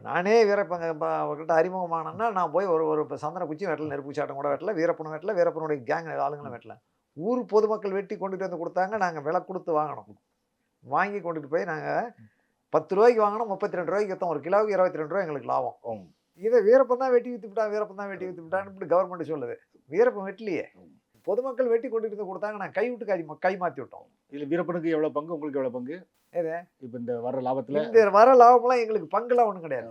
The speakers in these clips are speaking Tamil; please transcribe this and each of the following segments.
இப்போ நானே வீரப்பங்க இப்போ அவர்கிட்ட அறிமுகமானேன்னா நான் போய் ஒரு ஒரு இப்போ சந்தன குச்சி வெட்டல நெருப்பு சாட்டம் கூட வெட்டல வீரப்பனும் வெட்டல வீரப்பனுடைய கேங் ஆளுங்களும் வெட்டல. ஊர் பொதுமக்கள் வெட்டி கொண்டுட்டு வந்து கொடுத்தாங்க நாங்கள் விலை கொடுத்து வாங்கினோம். வாங்கி கொண்டுட்டு போய் நாங்கள் பத்து ரூபாய்க்கு வாங்கினோம் முப்பத்தி ரெண்டு ரூபாய்க்கு விற்றோம் ஒரு கிலோவுக்கு இருபத்தி ரெண்டு ரூபா எங்களுக்கு லாபம். இதை வீரப்பன் தான் வெட்டி வித்துவிட்டான் வீரப்பன் தான் வெட்டி வித்துவிட்டான்னு இப்படி கவர்மெண்ட் சொல்லுது. வீரப்பன் வெட்டலையே. பொதுமக்கள் வெட்டி கொண்டுட்டு வந்து கொடுத்தாங்க. நான் கை விட்டு கை கை மாற்றி விட்டோம் இதுல வீரப்பனுக்கு எவ்வளவு பங்கு? உங்களுக்கு எவ்வளவு பங்கு? எது? இப்ப இந்த வர்ற லாபத்துல? இந்த வர லாபம்லாம் எங்களுக்கு பங்குலாம் ஒன்றும் கிடையாது.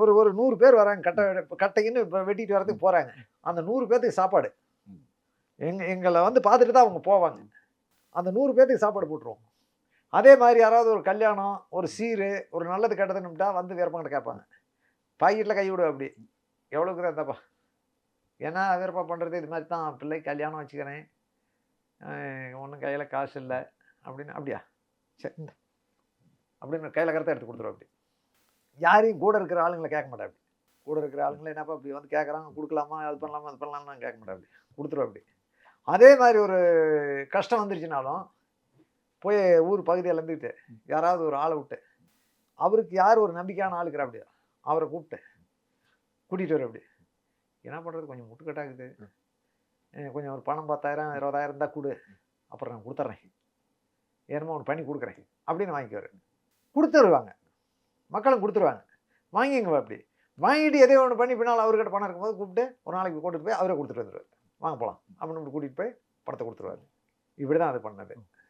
ஒரு ஒரு நூறு பேர் வராங்க. கட்டை கட்டைக்குன்னு இப்போ வெட்டிட்டு வரதுக்கு போகிறாங்க அந்த நூறு பேர்த்துக்கு சாப்பாடு. எங்க எங்களை வந்து பார்த்துட்டு தான் அவங்க போவாங்க. அந்த நூறு பேர்த்துக்கு சாப்பாடு போட்டுருவோம். அதே மாதிரி யாராவது ஒரு கல்யாணம் ஒரு சீரு ஒரு நல்லது கெட்டதுன்னுட்டா வந்து வீரப்பங்கிட்ட கேட்பாங்க. பாக்கெட்டில் கை விடு அப்படி. எவ்வளோக்கு தான் தப்பா ஏன்னா விருப்பம் பண்ணுறது இது மாதிரி தான். பிள்ளை கல்யாணம் வச்சுக்கிறேன். ஒன்றும் கையில் காசு இல்லை. அப்படின்னு அப்படியா? சரி அப்படின்னு கையில் கருத்தை எடுத்து கொடுத்துருவோம் அப்படி. யாரையும் கூட இருக்கிற ஆளுங்களை கேட்க மாட்டேன் அப்படி. கூட இருக்கிற ஆளுங்களை என்னப்பா அப்படி வந்து கேட்குறாங்க கொடுக்கலாமா? அது பண்ணலாமா? அது பண்ணலாம்னு கேட்க மாட்டேன் அப்படி. கொடுத்துருவோம் அப்படி. அதே மாதிரி ஒரு கஷ்டம் வந்துருச்சுனாலும் போய் ஊர் பகுதியில் இருந்துக்கிட்டு யாராவது ஒரு ஆளை விட்டு அவருக்கு யார் ஒரு நம்பிக்கையான ஆளுக்குற அப்படியா? அவரை கூப்பிட்டு கூட்டிகிட்டு வர அப்படி. என்ன பண்ணுறது கொஞ்சம் முட்டுக்கட்டாக்குது. அஹ் கொஞ்சம் ஒரு பணம் பத்தாயிரம் இருபதாயிரம் இருந்தால் கொடு. அப்புறம் நான் கொடுத்துட்றேன் என்னமோ ஒன்று பண்ணி கொடுக்குறேன். அப்படின்னு வாங்கிக்குவார். கொடுத்துருவாங்க. மக்களும் கொடுத்துருவாங்க. வாங்கிங்க அப்படி. வாங்கிட்டு எதையோ ஒன்று பண்ணி பின்னால் அவர்கிட்ட பணம் இருக்கும்போது கூப்பிட்டு ஒரு நாளைக்கு கூட்டிட்டு போய் அவரே கொடுத்துட்டு வந்துடுவார் வாங்க போகலாம் அப்படின்னு இப்படி கூட்டிகிட்டு போய் பணத்தை கொடுத்துருவாரு. இப்படி தான் அது பண்ணது.